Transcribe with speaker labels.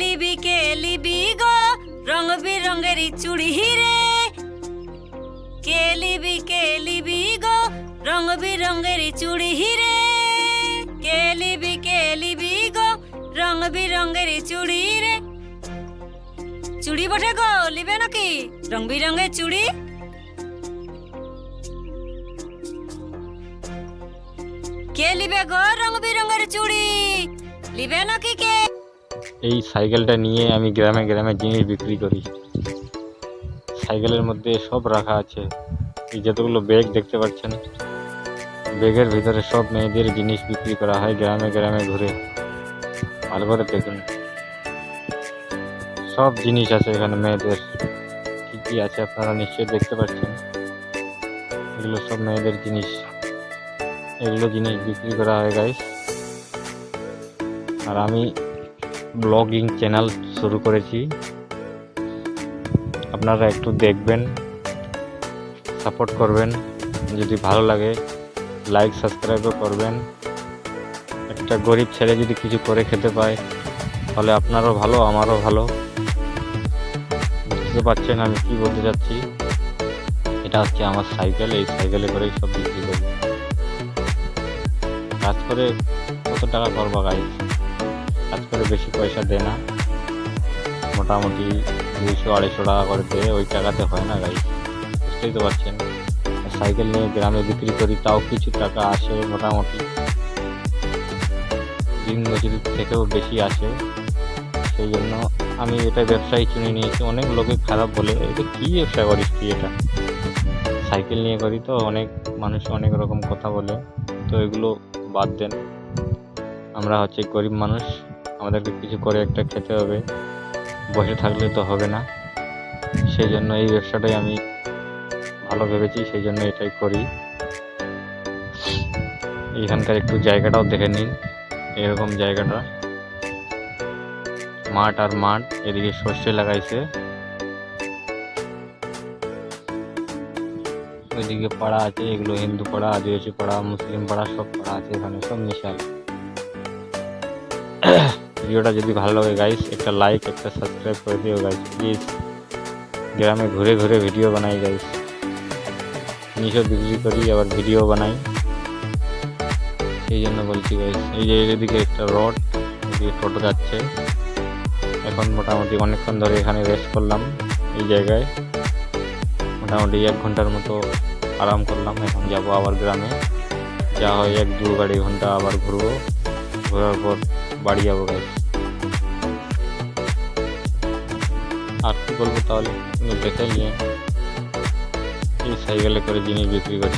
Speaker 1: লিবি কে লিবি গো। রং বিরঙের চুড়ি রে কে লিবি কে লিবি গো। রং বিরঙের চুড়ি রে কে লিবি কে লিবি গো। রং বিরঙের চুড়ি রে চুড়ি বটে গো, লিবে নাকি? রং বিরঙের চুড়ি? কে লিবে গো রং বিরঙের চুড়ি? লিবে নাকি কে?
Speaker 2: এই সাইকেলটা নিয়ে আমি গ্রামে গ্রামে জিনিস বিক্রি করি। সাইকেলের মধ্যে সব রাখা আছে। এই যতগুলো ব্যাগ দেখতে পাচ্ছেন, ব্যাগের ভিতরে সব মেয়েদের জিনিস বিক্রি করা হয় গ্রামে গ্রামে ঘুরে। ভালো করে দেখুন, সব জিনিস আছে এখানে মেয়েদের। কি কি আছে আপনারা নিশ্চয়ই দেখতে পাচ্ছেন। এগুলো সব মেয়েদের জিনিস। এগুলো জিনিস বিক্রি করা হয় গাইস আর আমি ব্লগিং চ্যানেল শুরু করেছি। আপনারা একটু দেখবেন, সাপোর্ট করবেন। যদি ভালো লাগে, লাইক, সাবস্ক্রাইবও করবেন। একটা গরিব ছেলে যদি কিছু করে খেতে পায়, তাহলে আপনারও ভালো, আমারও ভালো। বুঝতে পারছেন আমি কি বলতে চাচ্ছি? এটা হচ্ছে আমার সাইকেল, এই সাইকেলে করেই সব বিক্রি করি। কাজ করে কত টাকা করবা গাইস কাজ করে বেশি পয়সা দেয় না। মোটামুটি দুইশো, আড়াইশো টাকা করে দেয়, ওই টাকাতে হয় না গাড়ি। বুঝতেই তো পারছেন। সাইকেল নিয়ে গ্রামে বিক্রি করি, তাও কিছু টাকা আসে মোটামুটি। দিন মজুরির থেকেও বেশি আসে। সেই জন্য আমি এটা ব্যবসায় চুনে নিয়েছি। অনেক লোকে খারাপ বলে, এটা কী ব্যবসা করিস তুই এটা? সাইকেল নিয়ে করি তো অনেক মানুষ অনেক রকম কথা বলে। তো এগুলো বাদ দেন। আমরা হচ্ছে গরিব মানুষ। আমাদেরকে কিছু করে একটা খেতে হবে। বসে থাকলে তো হবে না। সেই জন্য এই ব্যবসাটাই আমি ভালো ভেবেছি সেই জন্য এটাই করি। এখানকার একটু জায়গাটাও দেখে নিন, এরকম জায়গাটা। মাঠ আর মাঠ, এদিকে সর্ষে লাগাইছে। ওইদিকে পাড়া আছে, এগুলো হিন্দু পাড়া, আদিবাসী পাড়া, মুসলিম পাড়া, সব পাড়া আছে, এখানে সব মিশাল। ভিডিওটা যদি ভালো লাগে গাইস একটা লাইক একটা সাবস্ক্রাইব করে দিও গাইস প্লিজ গ্রামে ঘুরে ঘুরে ভিডিও বানাই গাইস জিনিসও বিক্রি করি, আবার ভিডিও বানাই। সেই জন্য বলছি গাইস এই যে এদিকে একটা রড এদিকে টোটো যাচ্ছে। এখন মোটামুটি অনেকক্ষণ ধরে এখানে রেস্ট করলাম এই জায়গায়। মোটামুটি এক ঘণ্টার মতো আরাম করলাম, এখন যাব আবার গ্রামে। যা হয় এক দু গাড়ি ঘণ্টা আবার ঘুরবো। ঘোরার পর বাড়ি যাব গাইস আর কি বলব তাহলে? দেখে নিয়ে। এই সাইকেলে করে জিনিস বিক্রি করি।